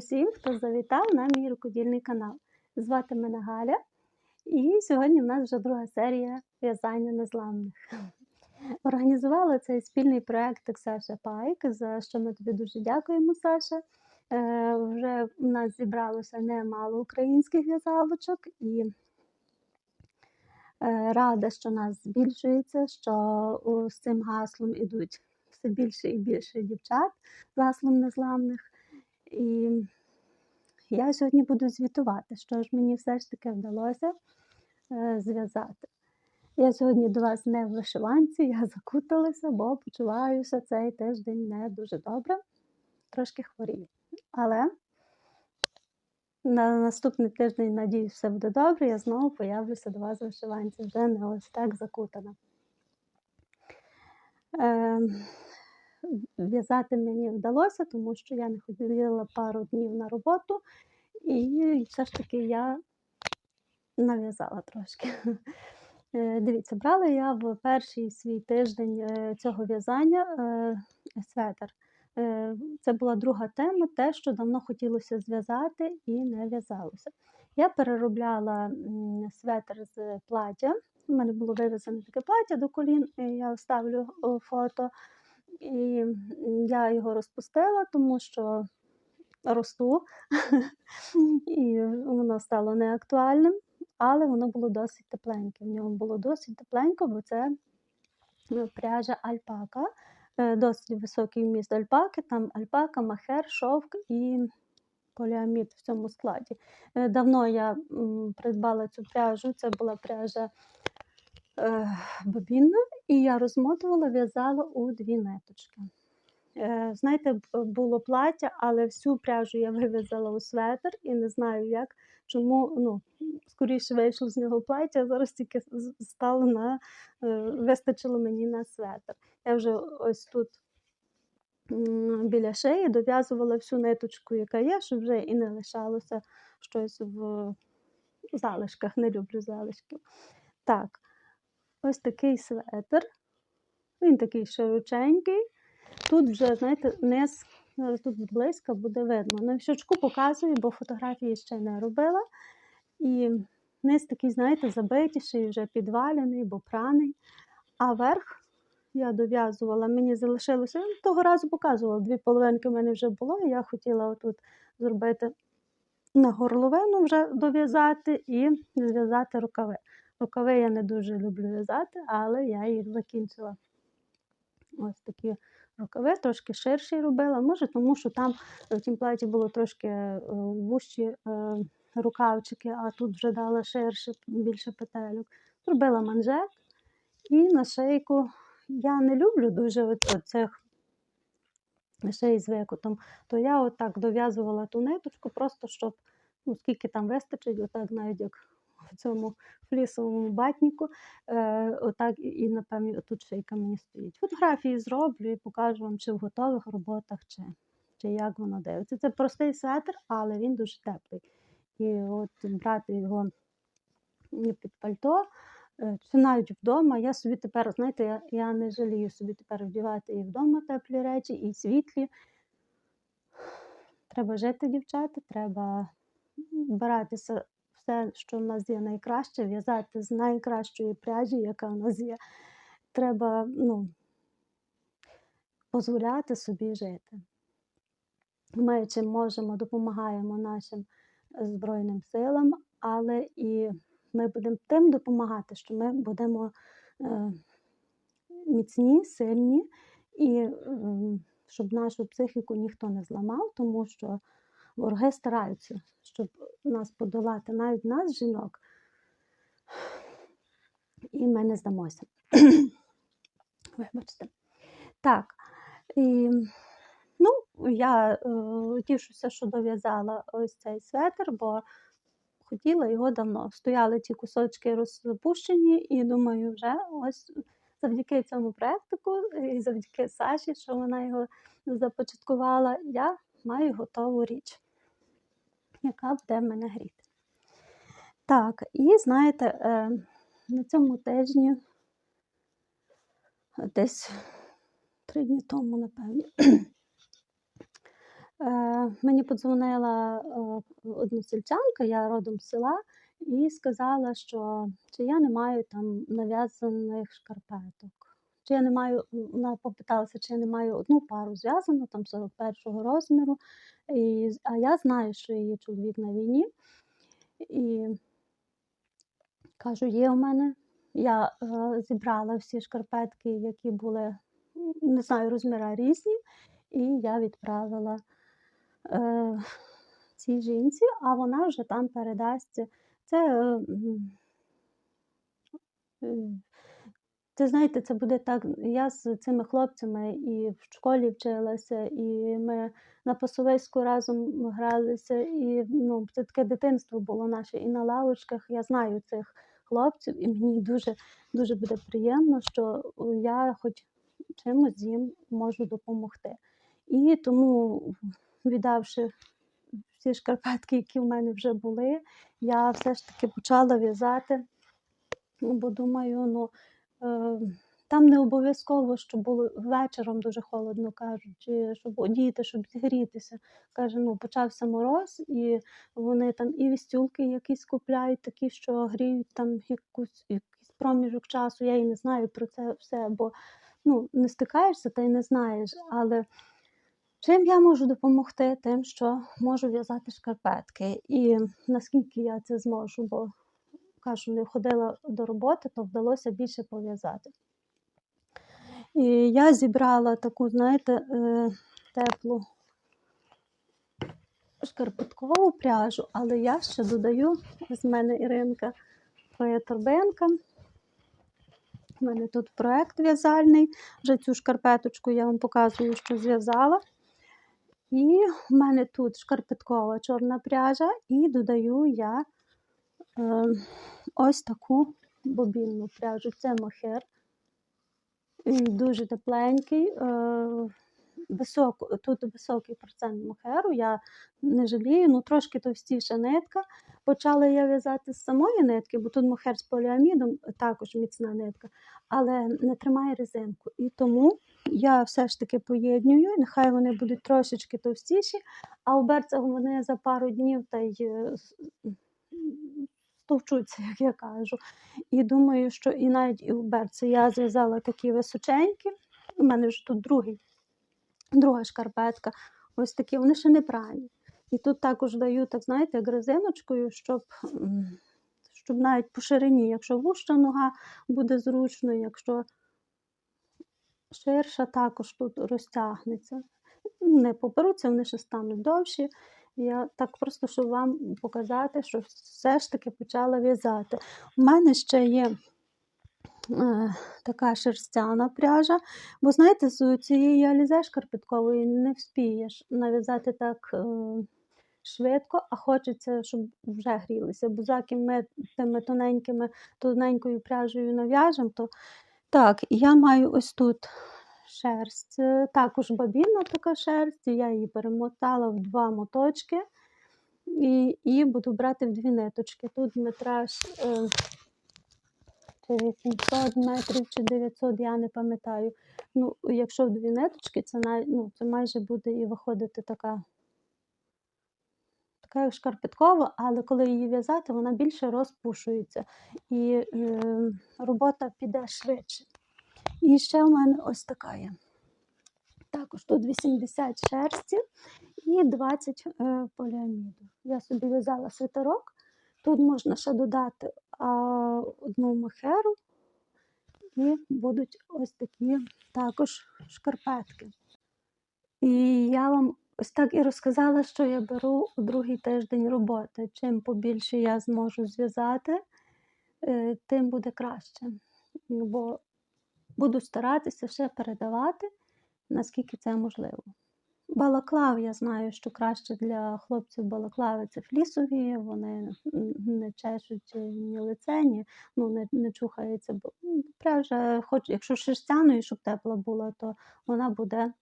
Усім, хто завітав на мій рукодільний канал. Звати мене Галя, і сьогодні в нас вже друга серія в'язання незламних. Організувала цей спільний проєкт Саша Пайк, за що ми тобі дуже дякуємо, Саша. Е, Вже в нас зібралося немало українських в'язалочок і е, рада, що нас збільшується, що з цим гаслом ідуть все більше і більше дівчат з гаслом незламних. І я сьогодні буду звітувати, що ж мені все ж таки вдалося е, зв'язати. Я сьогодні до вас не в вишиванці, я закуталася, бо почуваюся цей тиждень не дуже добре, трошки хворію. Але на наступний тиждень, надіюсь, все буде добре, я знову появлюся до вас в вишиванці, вже не ось так закутана. Е, В'язати мені вдалося, тому що я не ходила пару днів на роботу, і все ж таки я нав'язала трошки. Е, дивіться, брала я в перший свій тиждень е, цього в'язання е, светр. Це була друга тема, те, що давно хотілося зв'язати і не в'язалося. Я переробляла светр з плаття. У мене було вивезене таке плаття до колін, я вставлю фото. І я його розпустила, тому що росту, і воно стало неактуальним, але воно було досить тепленьке. В ньому було досить тепленько, бо це ну, пряжа альпака, е, досить високий вміст альпаки, там альпака, махер, шовк і поліамід в цьому складі. Е, давно я придбала цю пряжу, це була пряжа Е, і я розмотувала, в'язала у дві ниточки. Е, знаєте, було плаття, але всю пряжу я вив'язала у светр і не знаю як, чому ну, скоріше вийшло з нього плаття, а зараз тільки стало на е, вистачило мені на светр. Я вже ось тут біля шиї дов'язувала всю ниточку, яка є, щоб вже і не лишалося щось в залишках. Не люблю залишків. Так, ось такий светр. Він такий широченький. Тут вже, знаєте, зараз тут близько буде видно. На віщочку показую, бо фотографії ще не робила. І низ такий, знаєте, забитіший, вже підвалений, бо праний. А верх я дов'язувала, мені залишилося, я того разу показувала, дві половинки в мене вже було, і я хотіла отут зробити на горловину вже дов'язати і зв'язати рукави. Рукави я не дуже люблю в'язати, але я їх закінчила. Ось такі рукави, трошки ширші робила. Може, тому що там в тім платі було трошки е, вущі е, рукавчики, а тут вже дала ширше, більше петельок. Зробила манжет і на шийку. Я не люблю дуже оцих шиї з викутом, то я отак дов'язувала ту ниточку, просто щоб, ну, скільки там вистачить, отак навіть як в цьому флісовому батніку. Е, Отак і, напевно, тут шийка мені стоїть. Фотографії зроблю і покажу вам, чи в готових роботах, чи чи як воно дивиться. Це простий светр, але він дуже теплий. І от брати його під пальто. Е, чи навіть вдома, я собі тепер, знаєте, я я не жалію собі тепер вдівати і вдома теплі речі, і світлі. Треба жити, дівчата, треба збиратися все, що в нас є найкраще, в'язати з найкращої пряжі, яка в нас є. Треба ну, дозволяти собі жити. Ми чим можемо, допомагаємо нашим Збройним силам, але і ми будемо тим допомагати, що ми будемо е, міцні, сильні, і е, щоб нашу психіку ніхто не зламав, тому що Вороги стараються, щоб нас подолати, навіть нас, жінок, і ми не здамося. Вибачте. Так, і, ну, я е, тішуся, що дов'язала ось цей светр, бо хотіла його давно. Стояли ті кусочки розпущені, і думаю, вже ось завдяки цьому проєктику і завдяки Саші, що вона його започаткувала, я маю готову річ яка буде мене гріти. Так, і знаєте, е, на цьому тижні, десь три дні тому, напевно, Е, мені подзвонила е, односельчанка, я родом з села, і сказала, що чи я не маю там нав'язаних шкарпеток. Чи я не маю, вона попиталася, чи я не маю одну пару зв'язану, там 41-го розміру. І, а я знаю, що її чоловік на війні. І кажу, є у мене. Я е, зібрала всі шкарпетки, які були, не знаю, розміри різні, і я відправила е, цій жінці, а вона вже там передасть. Це, е, це знаєте, це буде так. Я з цими хлопцями і в школі вчилася, і ми на Пасовиську разом гралися, і ну, це таке дитинство було наше і на лавочках. Я знаю цих хлопців, і мені дуже дуже буде приємно, що я хоч чимось їм можу допомогти. І тому, віддавши всі шкарпетки, які в мене вже були, я все ж таки почала в'язати, бо думаю, ну. Е, там не обов'язково, щоб було вечором дуже холодно, кажуть, щоб одіти, щоб зігрітися. Каже, ну почався мороз, і вони там і вістюлки якісь купляють, такі, що гріють там якусь якийсь проміжок часу. Я і не знаю про це все, бо ну, не стикаєшся та й не знаєш. Але чим я можу допомогти? Тим, що можу в'язати шкарпетки. І наскільки я це зможу, бо кажу, не ходила до роботи, то вдалося більше пов'язати. І я зібрала таку, знаєте, е, теплу шкарпеткову пряжу, але я ще додаю, з мене Іринка твоя торбинка. У мене тут проєкт в'язальний. Вже цю шкарпеточку я вам показую, що зв'язала. І в мене тут шкарпеткова чорна пряжа, і додаю я ось таку бобінну пряжу. Це мохер. Він дуже тепленький, е, високо, тут високий процент мохеру, я не жалію, ну трошки товстіша нитка. Почала я в'язати з самої нитки, бо тут мохер з поліамідом, також міцна нитка, але не тримає резинку. І тому я все ж таки поєднюю, нехай вони будуть трошечки товстіші, а у берцях вони за пару днів та й е, товчуться, як я кажу. І думаю, що і навіть і у берці я зв'язала такі височенькі. У мене вже тут другий, друга шкарпетка. Ось такі, вони ще не прані. І тут також даю, так знаєте, як резиночкою, щоб щоб навіть по ширині, якщо вуща нога буде зручно, якщо ширша, також тут розтягнеться. Не поперуться, вони ще стануть довші. Я так просто, щоб вам показати, що все ж таки почала в'язати. У мене ще є е, така шерстяна пряжа, бо, знаєте, з цієї алізе шкарпеткової не вспієш нав'язати так е, швидко, а хочеться, щоб вже грілися. Бо заки ми тими тоненькими, тоненькою пряжею нав'яжемо, то так, я маю ось тут шерсть. Е, також бабінна така шерсть, я її перемотала в два моточки і і буду брати в дві ниточки. Тут метраж е, 800 метрів чи 900, я не пам'ятаю. Ну, Якщо в дві ниточки, це ну, це майже буде і виходити така така шкарпеткова, але коли її в'язати, вона більше розпушується і е, робота піде швидше. І ще у мене ось така є. Також тут 80 шерсті і 20 е, поліаміду. Я собі в'язала свитерок. Тут можна ще додати а, одну махеру, і будуть ось такі також шкарпетки. І я вам ось так і розказала, що я беру у другий тиждень роботи. Чим побільше я зможу зв'язати, е, тим буде краще. Бо Буду старатися ще передавати, наскільки це можливо. Балаклав, я знаю, що краще для хлопців балаклави це флісові, вони не чешуть ні лице, ні ну, не не чухається. Бо пряжа, хоч якщо шерстяною, щоб тепла була, то вона буде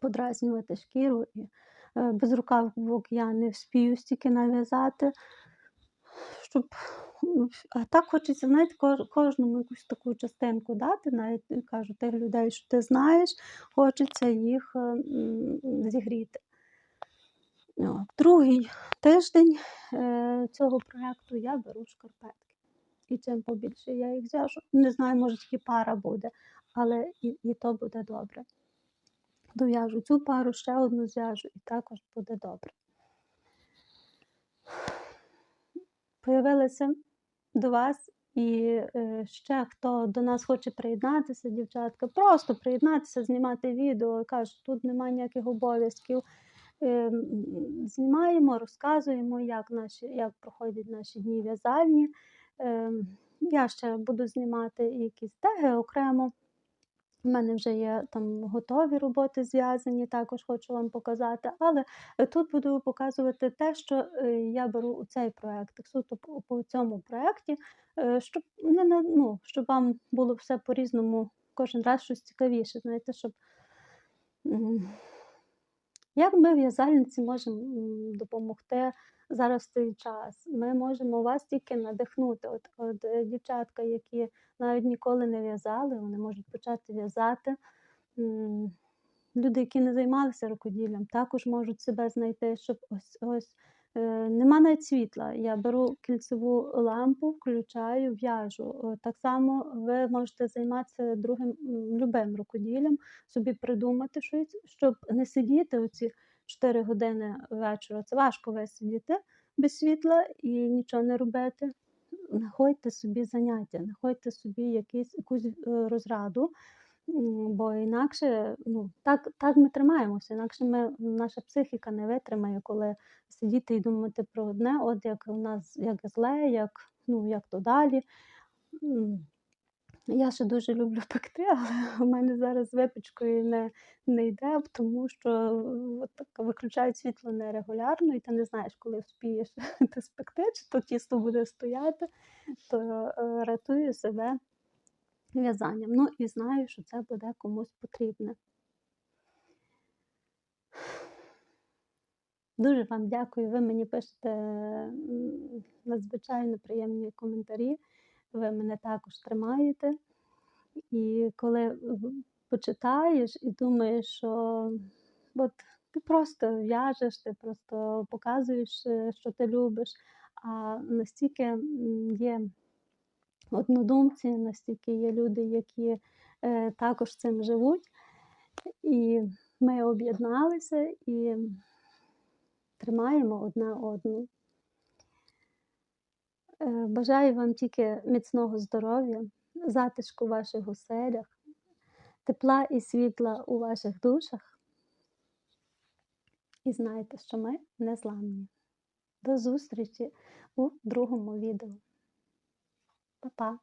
подразнювати шкіру. І е, Без рукавок я не вспію стільки нав'язати, щоб а так хочеться, знаєте, кожному якусь таку частинку дати, навіть кажу тих людей, що ти знаєш, хочеться їх зігріти. От, Другий тиждень е, цього проєкту я беру шкарпетки. І чим побільше я їх зв'яжу. Не знаю, може тільки пара буде, але і, і то буде добре. Дов'яжу цю пару, ще одну зв'яжу, і також буде добре. Появилася до вас і е, ще хто до нас хоче приєднатися, дівчатка, просто приєднатися, знімати відео. Кажуть, тут немає ніяких обов'язків. Е, Знімаємо, розказуємо, як, наші, як проходять наші дні в'язальні. Е, Я ще буду знімати якісь теги окремо. У мене вже є там готові роботи зв'язані, також хочу вам показати. Але е, тут буду показувати те, що е, я беру у цей проект, суто по, цьому проєкті, е, щоб не на- ну, щоб вам було все по-різному, кожен раз щось цікавіше. Знаєте, щоб як ми в'язальниці можемо допомогти зараз цей час? Ми можемо вас тільки надихнути. От, от е, дівчатка, які навіть ніколи не в'язали, вони можуть почати в'язати. Люди, які не займалися рукоділлям, також можуть себе знайти, щоб ось ось е, нема навіть світла. Я беру кільцеву лампу, включаю, в'яжу. Е, Так само ви можете займатися другим любим рукоділлям, собі придумати щось, щоб не сидіти оці 4 години вечора. Це важко висидіти без світла і нічого не робити. Знаходьте собі заняття, знаходьте собі якісь, якусь е, розраду, бо інакше ну, так, так ми тримаємося, інакше ми, наша психіка не витримає, коли сидіти і думати про одне, от як у нас як зле, як, ну, як то далі. Я ще дуже люблю пекти, але у мене зараз випічкою не, не йде, тому що е, от так виключають світло нерегулярно, і ти не знаєш, коли вспієш ти спекти, чи то тісто буде стояти, то е, рятую себе в'язанням. Ну і знаю, що це буде комусь потрібне. Дуже вам дякую. Ви мені пишете надзвичайно приємні коментарі. Ви мене також тримаєте. І коли почитаєш і думаєш, що от ти просто в'яжеш, ти просто показуєш, е, що ти любиш, а настільки є однодумці, настільки є люди, які е, також цим живуть. І ми об'єдналися і тримаємо одна одну. Е, Бажаю вам тільки міцного здоров'я, затишку в ваших оселях, тепла і світла у ваших душах. І знайте, що ми не зламні. До зустрічі у другому відео. Па-па!